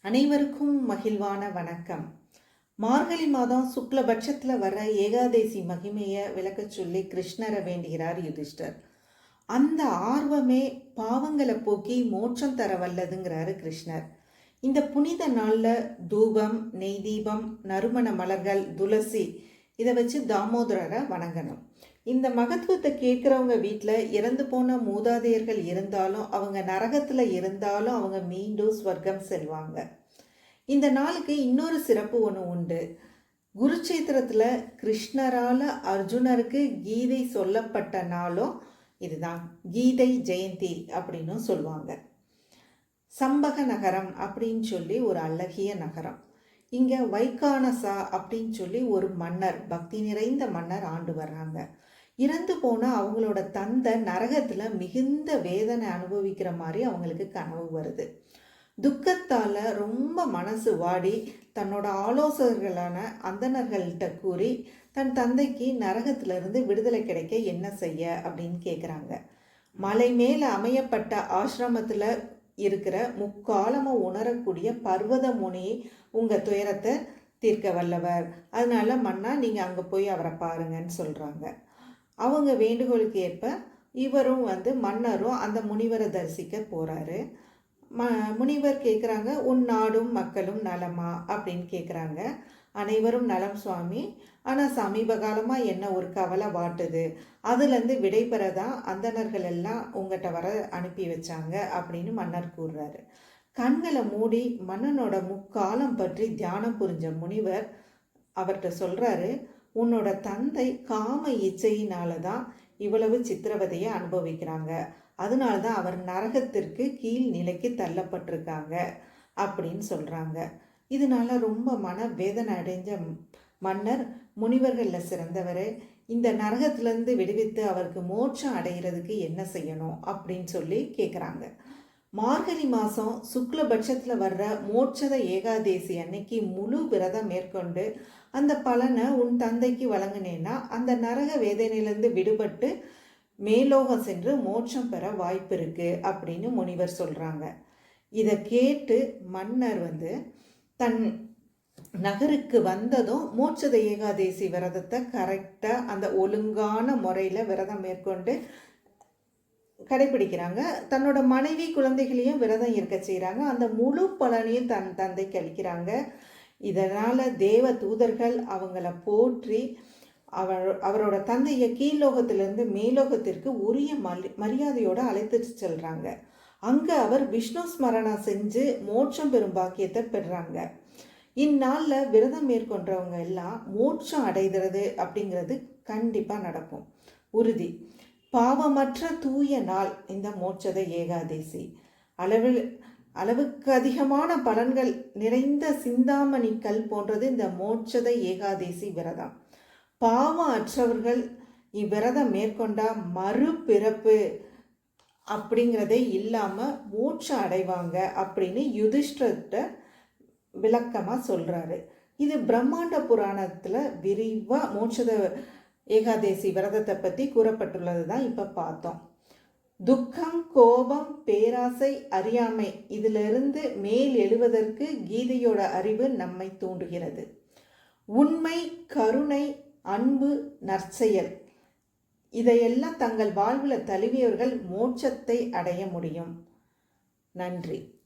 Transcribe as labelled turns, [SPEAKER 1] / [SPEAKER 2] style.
[SPEAKER 1] அனைவருக்கும் மகிழ்வான வணக்கம். மார்கழி மாதம் சுக்லபட்சத்தில் வர ஏகாதேசி மகிமையை விளக்கச் சொல்லி கிருஷ்ணரை வேண்டுகிறார் யுதிஷ்டர். அந்த ஆர்வமே பாவங்களை போக்கி மோட்சம் தர வல்லதுங்கிறாரு கிருஷ்ணர். இந்த புனித நாளில் தூபம் நெய் தீபம் நறுமண மலர்கள் துளசி இதை வச்சு தாமோதரரை வணங்கணும். இந்த மகத்துவத்தை கேட்குறவங்க வீட்டில் இறந்து போன மூதாதையர்கள் இருந்தாலும் அவங்க நரகத்தில் இருந்தாலும் அவங்க மீண்டும் ஸ்வர்க்கம் செல்வாங்க. இந்த நாளுக்கு இன்னொரு சிறப்பு ஒன்று உண்டு. குருச்சேத்திரத்தில் கிருஷ்ணரால் அர்ஜுனருக்கு கீதை சொல்லப்பட்ட நாளும் இதுதான். கீதை ஜெயந்தி அப்படின்னும் சொல்லுவாங்க. சம்பக நகரம் அப்படின்னு சொல்லி ஒரு அழகிய நகரம். இங்கே வைகானசா அப்படின்னு சொல்லி ஒரு மன்னர் பக்தி நிறைந்த மன்னர் ஆண்டு வர்றாங்க. இறந்து போன அவங்களோட தந்தை நரகத்தில் மிகுந்த வேதனை அனுபவிக்கிற மாதிரி அவங்களுக்கு கனவு வருது. துக்கத்தால் ரொம்ப மனசு வாடி தன்னோட ஆலோசகர்களான அந்தணர்கள்ட்ட கூறி தன் தந்தைக்கு நரகத்திலிருந்து விடுதலை கிடைக்க என்ன செய்ய? அப்படின்னு கேட்குறாங்க மலை மேலே அமையப்பட்ட ஆசிரமத்தில் இருக்கிற முக்காலமாக உணரக்கூடிய பர்வத முனி உங்கள் துயரத்தை தீர்க்க வல்லவர். அதனால மன்னா நீங்கள் அங்கே போய் அவரை பாருங்கன்னு சொல்கிறாங்க அவங்க வேண்டுகோளுக்கு ஏற்ப இவரும் வந்து மன்னரும் அந்த முனிவரை தரிசிக்க போகிறாரு ம முனிவர் கேட்குறாங்க உன் நாடும் மக்களும் நலமா? அப்படின்னு கேட்குறாங்க அனைவரும் நலம் சுவாமி. ஆனால் சமீப காலமாக என்ன ஒரு கவலை வாட்டுது? அதுலேருந்து விடைபெற தான் அந்தணர்கள் எல்லாம் உங்கள்கிட்ட வர அனுப்பி வச்சாங்க அப்படின்னு மன்னர் கூறுறாரு. கண்களை மூடி மன்னனோட முக்காலம் பற்றி தியானம் புரிஞ்ச முனிவர் அவர்கிட்ட சொல்கிறாரு உன்னோட தந்தை காம இச்சையினால தான் இவ்வளவு சித்திரவதையை அனுபவிக்கிறாங்க. அதனால தான் அவர் நரகத்திற்கு கீழ் நிலைக்கு தள்ளப்பட்டிருக்காங்க அப்படின்னு சொல்கிறாங்க இதனால ரொம்ப மன வேதனை அடைஞ்ச மன்னர் முனிவர்களில் சிறந்தவர். இந்த நரகத்திலேருந்து விடுவித்து அவருக்கு மோட்சம் அடைகிறதுக்கு என்ன செய்யணும் அப்படின்னு சொல்லி கேட்குறாங்க மார்கழி மாதம் சுக்லபட்சத்தில் வர்ற மோட்சத ஏகாதேசி அன்னைக்கு முழு விரதம் மேற்கொண்டு அந்த பலனை உன் தந்தைக்கு வழங்கினேன்னா அந்த நரக வேதனையிலேருந்து விடுபட்டு மேலோகம் சென்று மோட்சம் பெற வாய்ப்பு இருக்குது அப்படின்னு முனிவர் சொல்கிறாங்க இதை கேட்டு மன்னர் வந்து தன் நகருக்கு வந்ததும் மோட்சத ஏகாதேசி விரதத்தை கரெக்டாக அந்த ஒழுங்கான முறையில் விரதம் மேற்கொண்டு கடைபிடிக்கிறாங்க. தன்னோட மனைவி குழந்தைகளையும் விரதம் இருக்க செய்கிறாங்க அந்த முழு பலனையும் தன் தந்தைக்கு அளிக்கிறாங்க. இதனால் தேவ தூதர்கள் அவங்கள போற்றி அவர் அவரோட தந்தையை கீழ்லோகத்திலிருந்து மேலோகத்திற்கு உரிய மரி மரியாதையோடு அழைத்துட்டு செல்கிறாங்க அங்கே அவர் விஷ்ணு ஸ்மரணம் செஞ்சு மோட்சம் பெறும் பாக்கியத்தை பெறுறாங்க இந்நாளில் விரதம் மேற்கொண்டவங்க எல்லாம் மோட்சம் அடைகிறது அப்படிங்கிறது கண்டிப்பாக நடக்கும். உறுதி. பாவமற்ற தூய நாள். இந்த மோட்சத ஏகாதேசி. அளவில் அளவுக்கு அதிகமான பலன்கள் நிறைந்த சிந்தாமணி கல் போன்றது இந்த மோட்சத ஏகாதேசி விரதம். பாவம் அற்றவர்கள் இவ்விரதம் மேற்கொண்டா மறுபிறப்பு அப்படிங்கிறதே இல்லாமல் மோட்சம் அடைவாங்க அப்படின்னு யுதிஷ்டர்கிட்ட விளக்கமாக சொல்கிறாரு இது பிரம்மாண்ட புராணத்தில் விரிவாக மோட்சத ஏகாதேசி விரதத்தை பற்றி கூறப்பட்டுள்ளது தான் இப்போ பார்த்தோம். துக்கம் கோபம் பேராசை அறியாமை இதிலிருந்து மேல் எழுவதற்கு கீதையோட அறிவு நம்மை தூண்டுகிறது. உண்மை கருணை அன்பு நற்செயல் இதையெல்லாம் தங்கள் வாழ்வில் தழுவியவர்கள் மோட்சத்தை அடைய முடியும். நன்றி.